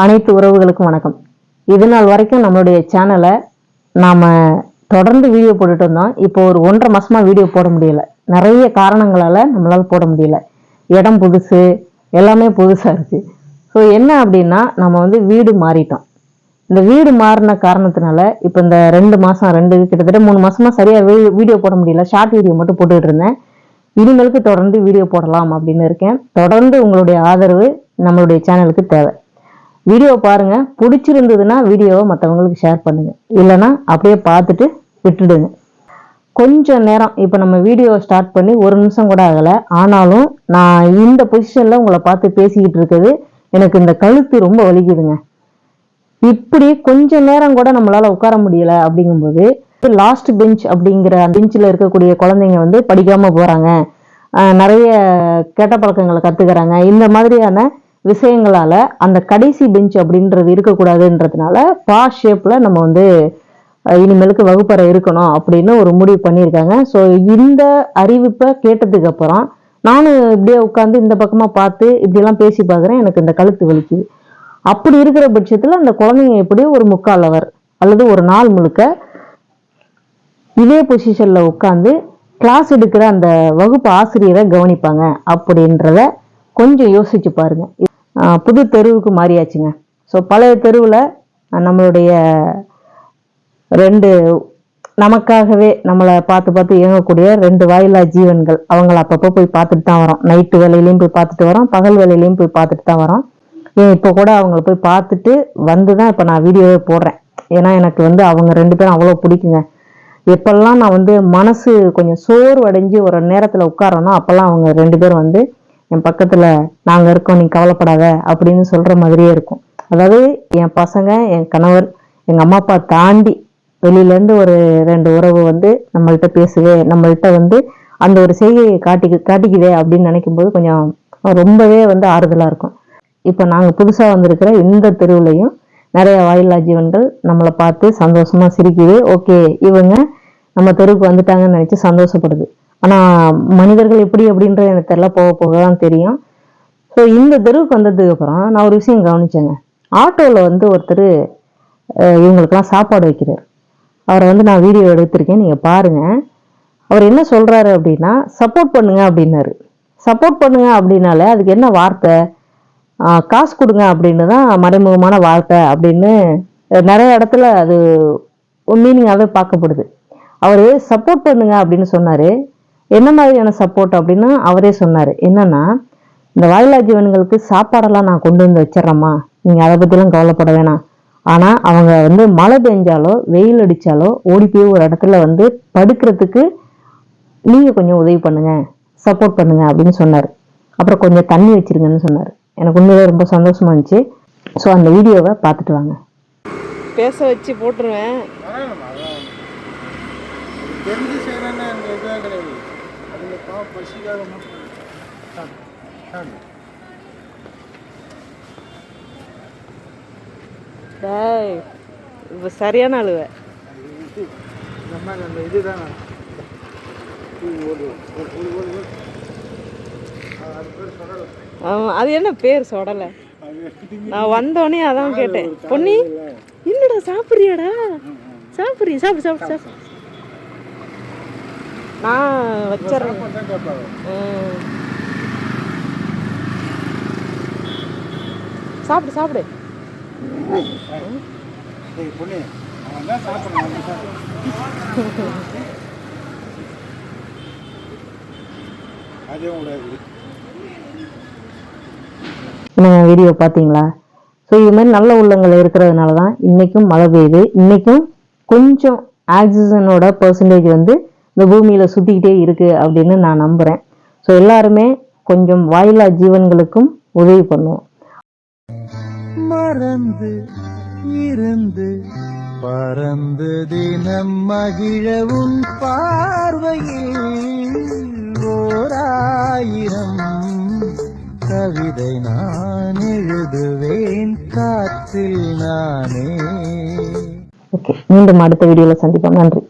அனைத்து உறவுகளுக்கும் வணக்கம். இது நாள் வரைக்கும் நம்மளுடைய சேனலை நாம் தொடர்ந்து வீடியோ போட்டுட்டு இருந்தோம் இப்போ ஒரு ஒன்றரை மாசமா வீடியோ போட முடியல. நிறைய காரணங்களால நம்மளால போட முடியல. இடம் புதுசு எல்லாமே புதுசாக இருக்கு. ஸோ என்ன அப்படின்னா நம்ம வந்து வீடு மாறிட்டோம். இந்த வீடு மாறின காரணத்தினால இப்போ இந்த ரெண்டு மாசம் ரெண்டு கிட்டத்தட்ட மூணு மாசமா சரியா வீடியோ போட முடியல. ஷார்ட் வீடியோ மட்டும் போட்டுட்டு இருந்தேன். இனிமேலுக்கு தொடர்ந்து வீடியோ போடலாம் அப்படின்னு இருக்கேன். தொடர்ந்து உங்களுடைய ஆதரவு நம்மளுடைய சேனலுக்கு தேவை. வீடியோ பாருங்க. பிடிச்சிருந்ததுன்னா வீடியோவை மற்றவங்களுக்கு ஷேர் பண்ணுங்க. இல்லைன்னா அப்படியே பார்த்துட்டு விட்டுடுங்க. கொஞ்சம் நேரம் இப்போ நம்ம வீடியோ ஸ்டார்ட் பண்ணி ஒரு நிமிஷம் கூட ஆகலை. ஆனாலும் நான் இந்த பொசிஷனில் உங்களை பார்த்து பேசிக்கிட்டு இருக்குது எனக்கு இந்த கழுத்து ரொம்ப வலிக்குதுங்க. இப்படி கொஞ்ச நேரம் கூட நம்மளால் உட்கார முடியல அப்படிங்கும்போது லாஸ்ட் பெஞ்ச் அப்படிங்கிற பெஞ்சில் இருக்கக்கூடிய குழந்தைங்க வந்து படிக்காமல் போகிறாங்க நிறைய கெட்ட பழக்கங்களை கற்றுக்கிறாங்க இந்த மாதிரியான விஷயங்களால் அந்த கடைசி பெஞ்ச் அப்படின்றது இருக்கக்கூடாதுன்றதுனால பா ஷேப்பில் நம்ம வந்து இனிமேலுக்கு வகுப்பறை இருக்கணும் அப்படின்னு ஒரு முடிவு பண்ணியிருக்காங்க. ஸோ இந்த அறிவிப்பை கேட்டதுக்கு அப்புறம் நானும் இப்படியே உட்காந்து இந்த பக்கமாக பார்த்து இப்படியெல்லாம் பேசி பார்க்குறேன். எனக்கு இந்த கழுத்து வலிக்குது. அப்படி இருக்கிற பட்சத்தில் அந்த குழந்தைங்க எப்படியும் ஒரு முக்கால் அவர் அல்லது ஒரு நாள் முழுக்க இதே பொசிஷனில் உட்காந்து கிளாஸ் எடுக்கிற அந்த வகுப்பு ஆசிரியரை கவனிப்பாங்க அப்படின்றத கொஞ்சம் யோசிச்சு பாருங்க. புது தெருவுக்கு மாறியாச்சுங்க. ஸோ பழைய தெருவில் நம்மளுடைய ரெண்டு நமக்காகவே நம்மளை பார்த்து பார்த்து இயங்கக்கூடிய ரெண்டு வாயிலா ஜீவன்கள் அவங்கள அப்பப்போ போய் பார்த்துட்டு தான் வரோம். நைட்டு வேலையிலையும் போய் பார்த்துட்டு வரோம். பகல் வேலையிலையும் போய் பார்த்துட்டு தான் வரோம். ஏன் இப்போ கூட அவங்கள போய் பார்த்துட்டு வந்து தான் இப்போ நான் வீடியோவே போடுறேன். ஏன்னா எனக்கு வந்து அவங்க ரெண்டு பேரும் அவ்வளோ பிடிக்குங்க. எப்பெல்லாம் நான் வந்து மனசு கொஞ்சம் சோர்வடைஞ்சு ஒரு நேரத்தில் உட்காரனோ அப்போல்லாம் அவங்க ரெண்டு பேரும் வந்து என் பக்கத்தில் நாங்கள் இருக்கோம் நீ கவலைப்படாத அப்படின்னு சொல்கிற மாதிரியே இருக்கும். அதாவது என் பசங்க என் கணவர் எங்கள் அம்மா அப்பா தாண்டி வெளியிலேருந்து ஒரு ரெண்டு உறவு வந்து நம்மள்கிட்ட பேசுவே நம்மள்கிட்ட வந்து அந்த ஒரு செய்கையை காட்டி காட்டிக்குதே அப்படின்னு நினைக்கும் போது கொஞ்சம் ரொம்பவே வந்து ஆறுதலாக இருக்கும். இப்போ நாங்கள் புதுசாக வந்திருக்கிற இந்த தெருவுலையும் நிறைய வாயில்லா ஜீவன்கள் நம்மளை பார்த்து சந்தோஷமா சிரிக்குது. ஓகே இவங்க நம்ம தெருவுக்கு வந்துட்டாங்கன்னு நினச்சி சந்தோஷப்படுது. ஆனால் மனிதர்கள் எப்படி அப்படின்றது எனக்கு தெரில போக போக தான் தெரியும். ஸோ இந்த தெருவுக்கு வந்ததுக்கு அப்புறம் நான் ஒரு விஷயம் கவனிச்சேங்க. ஆட்டோவில் வந்து ஒருத்தர் இவங்களுக்கெல்லாம் சாப்பாடு வைக்கிறார். அவரை வந்து நான் வீடியோ எடுத்திருக்கேன் நீங்கள் பாருங்கள் அவர் என்ன சொல்கிறாரு அப்படின்னா சப்போர்ட் பண்ணுங்க அப்படின்னாரு. சப்போர்ட் பண்ணுங்க அப்படின்னாலே அதுக்கு என்ன வார்த்தை? காசு கொடுங்க அப்படின்னு தான் மறைமுகமான வார்த்தை அப்படின்னு நிறைய இடத்துல அது மீனிங்காகவே பார்க்கப்படுது. அவர் சப்போர்ட் பண்ணுங்க அப்படின்னு சொன்னார். என்ன மாதிரியான சப்போர்ட் அப்படின்னு அவரே சொன்னார். என்னன்னா இந்த வாயிலா ஜீவன்களுக்கு சாப்பாடெல்லாம் நான் கொண்டு வந்து வச்சிடறேம்மா. நீங்கள் அதை பற்றிலாம் கவலைப்பட வேணாம். ஆனால் அவங்க வந்து மழை பெஞ்சாலோ வெயில் அடித்தாலோ ஓடி போய் ஒரு இடத்துல வந்து படுக்கிறதுக்கு நீங்கள் கொஞ்சம் உதவி பண்ணுங்க சப்போர்ட் பண்ணுங்க அப்படின்னு சொன்னார். அப்புறம் கொஞ்சம் தண்ணி வச்சிருங்கன்னு சொன்னார். எனக்கு உண்மையிலே ரொம்ப சந்தோஷமா இருந்துச்சு. ஸோ அந்த வீடியோவை பார்த்துட்டு வாங்க. பேச வச்சு போட்டுருவேன். தெரிஞ்சு செய்யணும்னா அதுங்க பா பசிக்காக மட்டும். டேய் இப்போ சரியான அழுவ. அந்த இதுதான்? அது என்ன பேர் சொடலை? நான் வந்தோடனே அதான் கேட்டேன். பொன்னி என்னடா சாப்பிட்றியாடா? சாப்பிட்றியா? சாப்பிடு. சாப்பிடு சாப்பிடு. நான் வச்சிடுறேன் சாப்பிடு சாப்பிடு. என்னங்க வீடியோ பார்த்தீங்களா? ஸோ இது மாதிரி நல்ல உள்ளங்கள் இருக்கிறதுனால தான் இன்றைக்கும் மழை பெய்யுது. இன்றைக்கும் கொஞ்சம் ஆக்சிஜனோட பர்சன்டேஜ் வந்து இந்த பூமியில் சுற்றிக்கிட்டே இருக்குது அப்படின்னு நான் நம்புகிறேன் ஸோ எல்லாருமே கொஞ்சம் வாயிலா ஜீவன்களுக்கும் உதவி பண்ணுவோம். மறந்து இருந்து பறந்து தினம் மகிழவும் பார்வையில் ஓராயிரம் கவிதை நான் எழுதுவேன் காற்றில் நானே. ஓகே மீண்டும் அடுத்த வீடியோவில் சந்திப்போம். நன்றி.